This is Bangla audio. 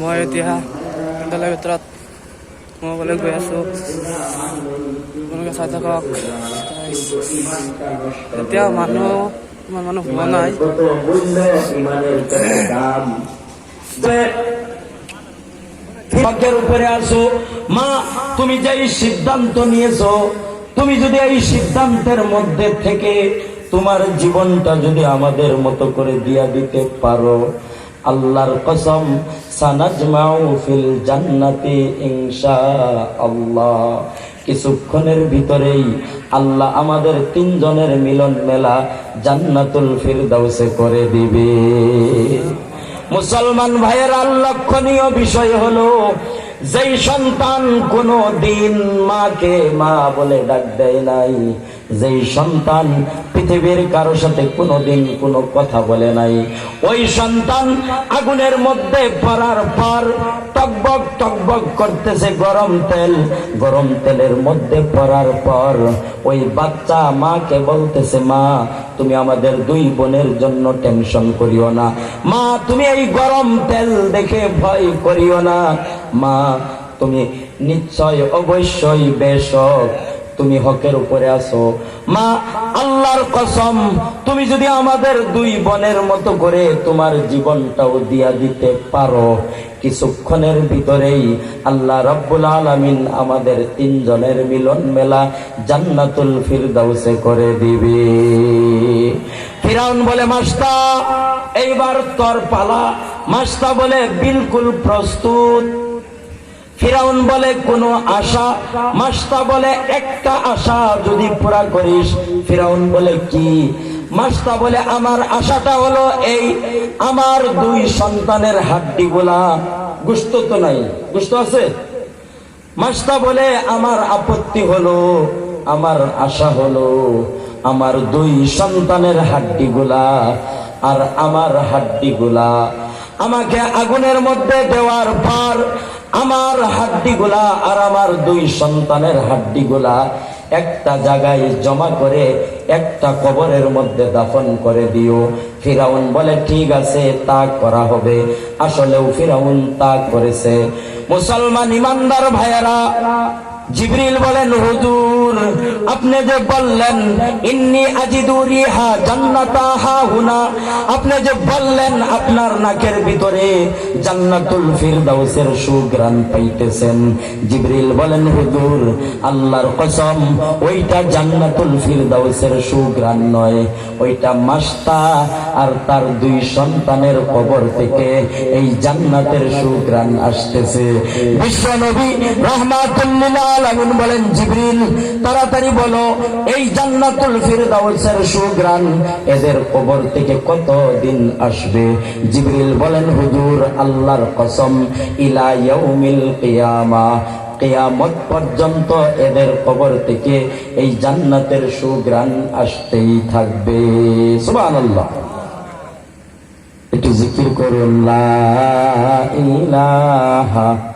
মই এতিয়া বিদ্যালয়ৰ ভিতৰত। গৈ আছোঁ। আপোনালোকে চাই থাকক। এতিয়া মানুহ, ইমান মানুহ হোৱা নাই। উপরে আসো মা, তুমি যে এই সিদ্ধান্ত নিয়েছো, তুমি যদি এই সিদ্ধান্তের মধ্যে থেকে তোমার জীবনটা যদি আমাদের মতো করে দিয়া দিতে পারো আল্লাহর কসম, সানাজমাউ ফিল জান্নাতি ইনশা আল্লাহ কিছুক্ষণের ভিতরেই আল্লাহ আমাদের তিনজনের মিলন মেলা জান্নাতুল ফিরদাউসে করে দিবে। মুসলমান ভাইয়ের, লক্ষণীয় বিষয় হলো যেই সন্তান কোনো দিন মাকে মা বলে ডাক দেয় নাই, যেই সন্তান পৃথিবীর কারও সাথে কোনোদিন কোনো কথা বলে নাই, ওই সন্তান আগুনের মধ্যে পড়ার পর টকবক করতেছে গরম তেল। গরম তেলের মধ্যে পড়ার পর ওই বাচ্চা মাকে বলতেছে, মা, তুমি আমাদের দুই বোনের জন্য টেনশন করিও না। মা, তুমি এই গরম তেল দেখে ভয় করিও না। মা, তুমি নিশ্চয় অবশ্যই বেশক, তুমি হকের উপরে আসো মা, আল্লাহর কসম, তুমি যদি আমাদের দুই বোনের মতো করে তোমার জীবনটাও দিয়া দিতে পারো কিছুক্ষণের ভিতরেই আল্লাহ রব্বুল আলামিন আমাদের তিনজনের মিলন মেলা জান্নাতুল ফিরদাউসে করে দিবে। ফিরাউন বলে, মাস্তা, এইবার তোর পালা। মাস্তা বলে, বিলকুল প্রস্তুত। ফিরাউন বলে, কোনো আশা? মাস্তা বলে, একটা আশা যদি পুরা করিস। ফিরাউন বলে, কি? মাস্তা বলে, আমার আশাটা হলো এই আমার দুই সন্তানের হাড্ডি গুলা গুস্ত তো নাই, গুস্ত আছে? মাস্তা বলে, আমার আপত্তি হলো, আমার আশা হলো আমার দুই সন্তানের হাড্ডি গুলা আর আমার হাড্ডি গুলা আমাকে আগুনের মধ্যে দেওয়ার পর আমার হাড্ডি গুলা আর আমার দুই সন্তানের হাড্ডি গুলা একটা জায়গায় জমা করে একটা কবরের মধ্যে দাফন করে দিও। ফিরাউন বলে, ঠিক আছে তা করা হবে। আসলেও ফিরাউন তা করেছে। মুসলমান ইমানদার ভাইয়েরা জিবরিল বলেন, হুজুর, আপনি যে বললেন, ইন্নি আজিদুরি হা জান্নাতা, হা হুনা। আপনি যে বললেন, আপনার নাকের ভিতরে জান্নাতুল ফিরদাউসের সুগ্রাণ পাইতেছেন। জিবরিল বলেন, হুজুর, আল্লাহর কসম, ওইটা জান্নাতুল ফিরদাউসের সুগ্রাণ নয়। ওইটা মাস্তা আর তার দুই সন্তানের কবর থেকে এই জান্নাতের সুগ্রাণ আসতেছে। বিশ্বনবী রহমাতুল্লিল আলামিন বলেন, জিবরিল, তাড়াতাড়ি বলো, এই জান্নাতুল ফিরদাউসের সুগ্রাণ এদের কবর থেকে কত দিন আসবে? জিবরিল বলেন, হুজুর, আল্লাহর কসম, ইলা ইয়াউমিল কিয়ামা, কেয়ামত পর্যন্ত এদের কবর থেকে এই জান্নাতের সুগ্রাণ আসতেই থাকবে। সুবহানাল্লাহ। একটু জিকির করুন, লা ইলাহা